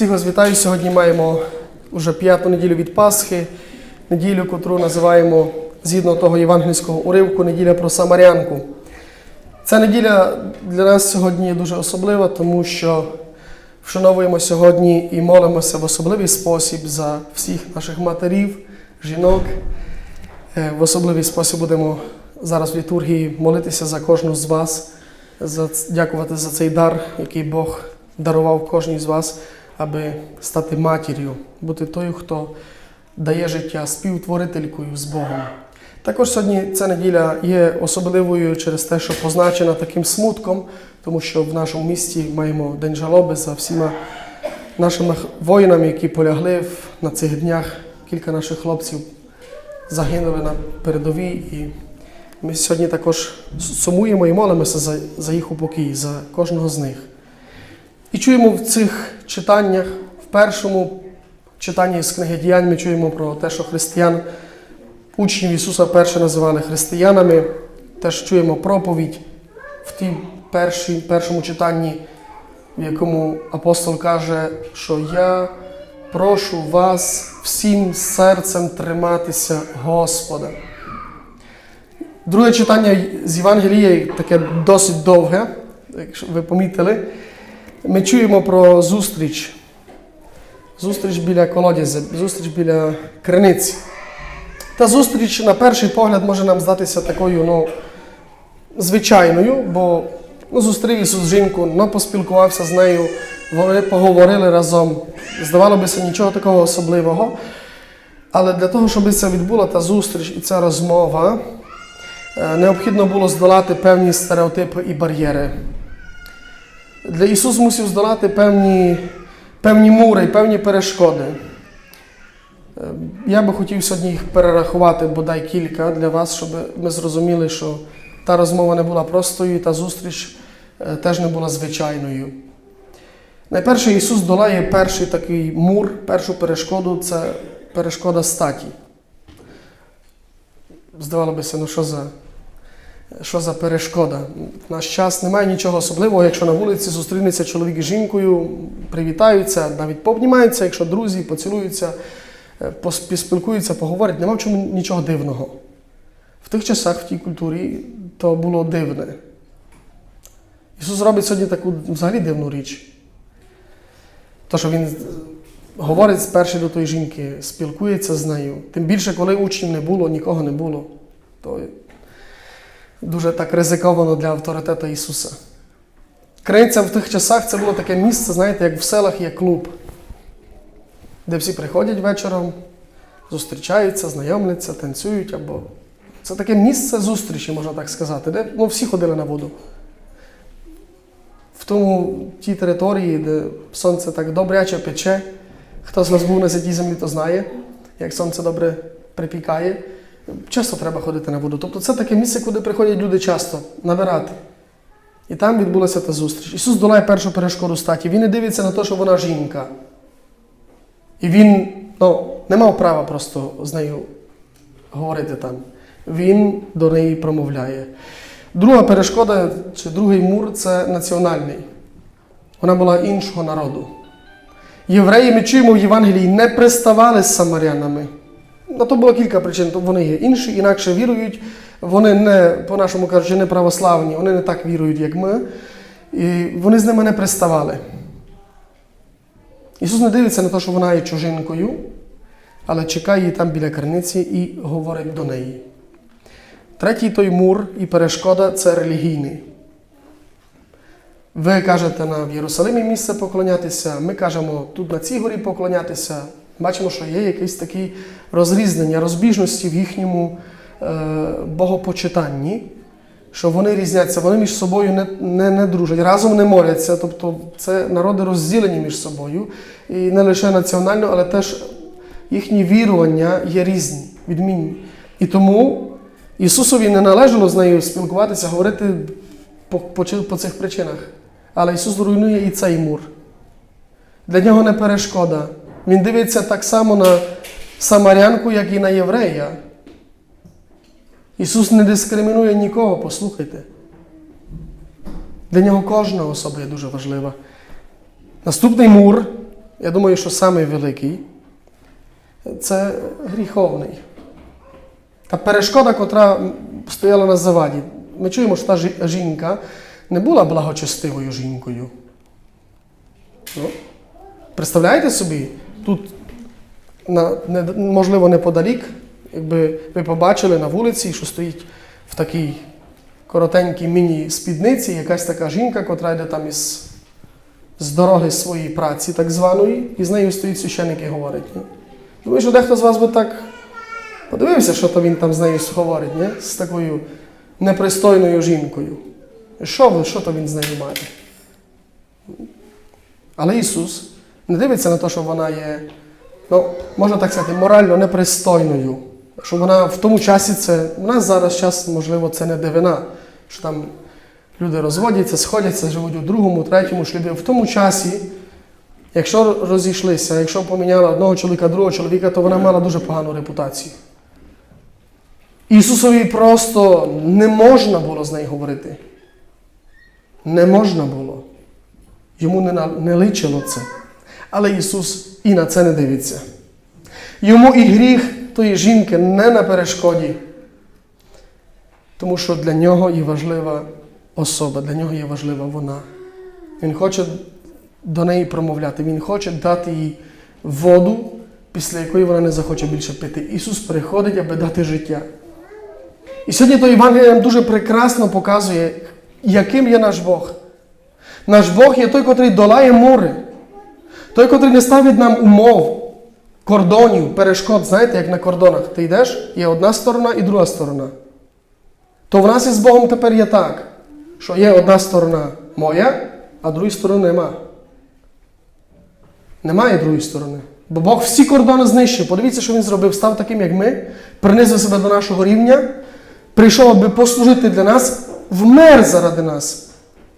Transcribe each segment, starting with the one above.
Всіх вас вітаю. Сьогодні маємо вже п'яту неділю від Пасхи, неділю, котру називаємо згідно того євангельського уривку, неділя про Самарянку. Ця неділя для нас сьогодні дуже особлива, тому що вшановуємо сьогодні і молимося в особливий спосіб за всіх наших матерів, жінок. Е, В особливий спосіб будемо зараз в літургії молитися за кожну з вас, дякувати за цей дар, який Бог дарував кожній з вас, аби стати матір'ю, бути тою, хто дає життя співтворителькою з Богом. Також сьогодні ця неділя є особливою через те, що позначена таким смутком, тому що в нашому місті маємо день жалоби за всіма нашими воїнами, які полягли на цих днях. Кілька наших хлопців загинули на передовій, і ми сьогодні також сумуємо і молимося за, їх упокій, за кожного з них. І чуємо в цих читаннях, в першому читанні з книги діянь, ми чуємо про те, що християн, учнів Ісуса перше називали християнами. Теж чуємо проповідь в тій першій, першому читанні, в якому апостол каже, що я прошу вас всім серцем триматися Господа. Друге читання з Євангелія таке досить довге, якщо ви помітили. Ми чуємо про зустріч. Зустріч біля колодязя, зустріч біля криниці. Та зустріч, на перший погляд, може нам здатися такою ну, звичайною, бо ну, зустрів Ісус жінку, ну, поспілкувався з нею, вони поговорили разом. Здавалося, нічого такого особливого. Але для того, щоб це відбула та зустріч і ця розмова, е, необхідно було здолати певні стереотипи і бар'єри. Для Ісус мусив здолати певні, певні мури, певні перешкоди. Е, Я би хотів сьогодні їх перерахувати, бодай кілька для вас, щоб ми зрозуміли, що та розмова не була простою, і та зустріч е, теж не була звичайною. Найперше Ісус долає перший такий мур, першу перешкоду це перешкода статі. Здавалося, ну що за, що за перешкода? В наш час немає нічого особливого, якщо на вулиці зустрінеться чоловік з жінкою, привітаються, навіть пообнімаються, якщо друзі, поцілуються, е, поспілкуються, поговорять, нема в чому нічого дивного. В тих часах, в тій культурі, то було дивне. Ісус робить сьогодні таку взагалі дивну річ. То, що Він говорить спершу до тої жінки, спілкується з нею. Тим більше, коли учнів не було, нікого не було. То дуже так ризиковано для авторитету Ісуса. Криниця в тих часах це було таке місце, знаєте, як в селах є клуб, де всі приходять вечором, зустрічаються, знайомляться, танцюють. або Це таке місце зустрічі, можна так сказати, де ну, всі ходили на воду. В тому тій території, де сонце так добряче пече, хто з нас був на цій землі, то знає, як сонце добре припікає. Часто треба ходити на воду. Тобто це таке місце, куди приходять люди часто набирати. І там відбулася та зустріч. Ісус долає першу перешкоду статі. Він не дивиться на те, що вона жінка. І він ну, не мав права просто з нею говорити там. Він до неї промовляє. Друга перешкода чи другий мур це національний. Вона була іншого народу. Євреї, ми чуємо в Євангелії, не приставали з самарянами. На то було кілька причин. Вони є інші, інакше вірують. Вони не, по-нашому кажучи, не православні, вони не так вірують, як ми. І вони з ними не приставали. Ісус не дивиться на те, що вона є чужинкою, але чекає її там біля криниці і говорить до неї. Третій той мур і перешкода це релігійний. Ви кажете на в Єрусалимі місце поклонятися, ми кажемо тут на цій горі поклонятися. Бачимо, що є якесь таке розрізнення, розбіжності в їхньому е, богопочитанні, що вони різняться, вони між собою не, не, не дружать, разом не моляться. Тобто це народи розділені між собою. І не лише національно, але теж їхні вірування є різні, відмінні. І тому Ісусові не належало з нею спілкуватися, говорити по, по, по цих причинах. Але Ісус руйнує і цей мур. Для нього не перешкода. Він дивиться так само на самарянку, як і на єврея. Ісус не дискримінує нікого, послухайте. Для нього кожна особа є дуже важлива. Наступний мур я думаю, що самий великий це гріховний. Та перешкода, котра стояла на заваді. Ми чуємо, що та жінка не була благочестивою жінкою. Ну, представляєте собі, тут, на, не, можливо, неподалік, якби ви побачили на вулиці, що стоїть в такій коротенькій міні-спідниці якась така жінка, котра йде там із, з дороги своєї праці, так званої, і з нею стоїть священник і говорить. Ні? Думаю, що дехто з вас би так подивився, що то він там з нею говорить, ні? з такою непристойною жінкою. Що, ви, що то він з нею має? Але Ісус не дивиться на те, що вона є, ну, можна так сказати, морально непристойною. Що вона в тому часі це. У нас зараз час, можливо, це не дивина, що там люди розводяться, сходяться, живуть у другому, третьому шлюбі. В тому часі, якщо розійшлися, якщо поміняла одного чоловіка, другого чоловіка, то вона мала дуже погану репутацію. Ісусові просто не можна було з нею говорити. Не можна було. Йому не, не личило це. Але Ісус і на це не дивиться. Йому і гріх тої жінки не на перешкоді, тому що для нього є важлива особа, для нього є важлива вона. Він хоче до неї промовляти, Він хоче дати їй воду, після якої вона не захоче більше пити. Ісус приходить, аби дати життя. І сьогодні то Євангеліє нам дуже прекрасно показує, яким є наш Бог. Наш Бог є той, котрий долає море, той, котрий не ставить нам умов, кордонів, перешкод. Знаєте, як на кордонах. Ти йдеш, є одна сторона і друга сторона. То в нас із Богом тепер є так, що є одна сторона моя, а другої сторони нема. Немає другої сторони. Бо Бог всі кордони знищив. Подивіться, що він зробив. Став таким, як ми, принизив себе до нашого рівня, прийшов, аби послужити для нас, вмер заради нас.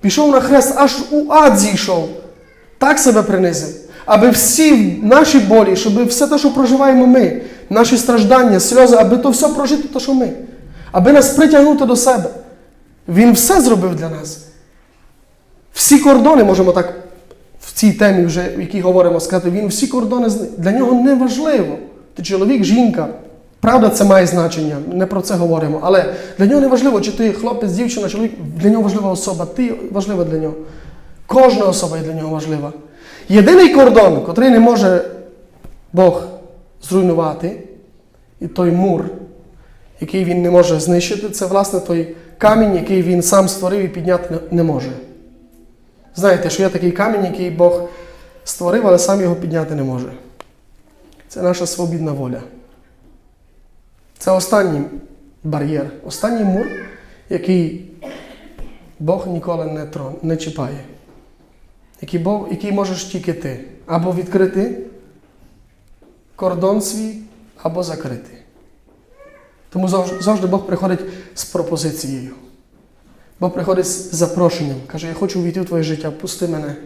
Пішов на хрест, аж у ад зійшов. Так себе принизив. Аби всі наші болі, щоб все те, що проживаємо ми, наші страждання, сльози, аби то все прожити, то що ми. Аби нас притягнути до себе. Він все зробив для нас. Всі кордони, можемо так в цій темі, вже, в якій говоримо, сказати, він всі кордони для нього не важливо. Ти чоловік, жінка. Правда, це має значення, не про це говоримо. Але для нього не важливо, чи ти хлопець, дівчина, чоловік, для нього важлива особа, ти важлива для нього. Кожна особа є для нього важлива. Єдиний кордон, котрий не може Бог зруйнувати, і той мур, який він не може знищити, це власне той камінь, який він сам створив і підняти не- може. Знаєте, що є такий камінь, який Бог створив, але сам його підняти не може. Це наша свобідна воля. Це останній бар'єр, останній мур, який Бог ніколи не, трон, не чіпає. Який, який можеш тільки ти. Або відкрити кордон свій, або закрити. Тому завжди Бог приходить з пропозицією. Бог приходить з запрошенням. Каже, я хочу увійти в твоє життя, пусти мене.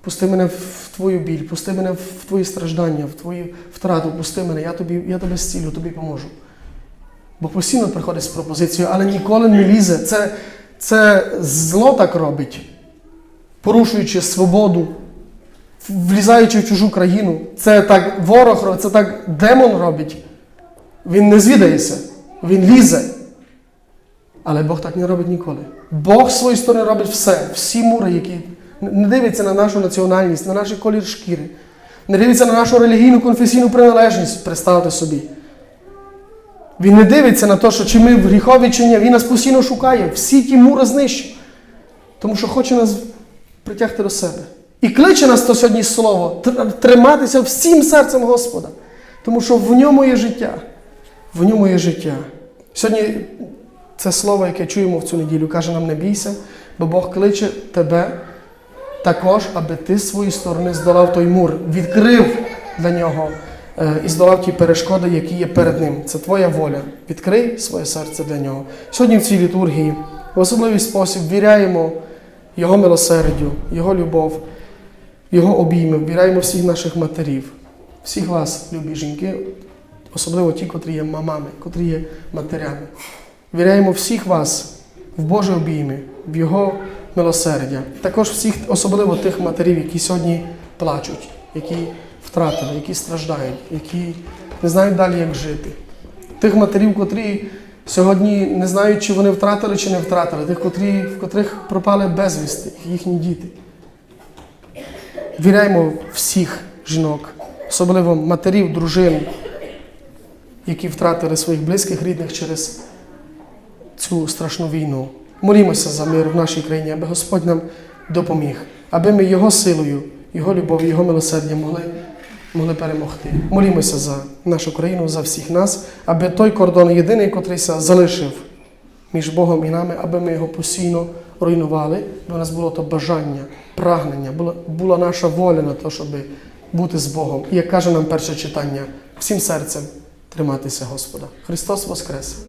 Пусти мене в твою біль, пусти мене в твої страждання, в твою втрату, пусти мене, я тобі, я тебе зцілю, тобі поможу. Бо постійно приходить з пропозицією, але ніколи не лізе. Це, це зло так робить, порушуючи свободу, влізаючи в чужу країну. Це так ворог це так демон робить. Він не звідається, він лізе. Але Бог так не робить ніколи. Бог з своєї сторони робить все, всі мури, які не дивиться на нашу національність, на наш колір шкіри, не дивиться на нашу релігійну конфесійну приналежність, представте собі. Він не дивиться на те, що чи ми в гріхові, чи ні. Він нас постійно шукає, всі ті мури знищить. Тому що хоче нас притягти до себе. І кличе нас то сьогодні слово триматися всім серцем Господа. Тому що в ньому є життя. В ньому є життя. Сьогодні це слово, яке чуємо в цю неділю, каже нам не бійся, бо Бог кличе тебе також, аби ти з своєї сторони здолав той мур, відкрив для нього е, і здолав ті перешкоди, які є перед ним. Це твоя воля. Відкрий своє серце для нього. Сьогодні в цій літургії в особливий спосіб віряємо Його милосердю, Його любов, Його обійми, віряємо всіх наших матерів, всіх вас, любі жінки, особливо ті, котрі є мамами, котрі є матерями. Віряємо всіх вас в Божі обійми, в Його милосердя. Також всіх, особливо тих матерів, які сьогодні плачуть, які втратили, які страждають, які не знають далі, як жити. Тих матерів, котрі сьогодні не знають, чи вони втратили, чи не втратили, тих, котрі, в котрих пропали безвісти, їхні діти. Віряємо всіх жінок, особливо матерів, дружин, які втратили своїх близьких рідних через цю страшну війну. Молімося за мир в нашій країні, аби Господь нам допоміг, аби ми Його силою, Його любов'ю, Його милосердям могли, могли перемогти. Молімося за нашу країну, за всіх нас, аби той кордон єдиний, котрий ся залишив між Богом і нами, аби ми його постійно руйнували, бо у нас було то бажання, прагнення, була, була наша воля на те, щоб бути з Богом. І як каже нам перше читання, всім серцем триматися Господа. Христос Воскрес!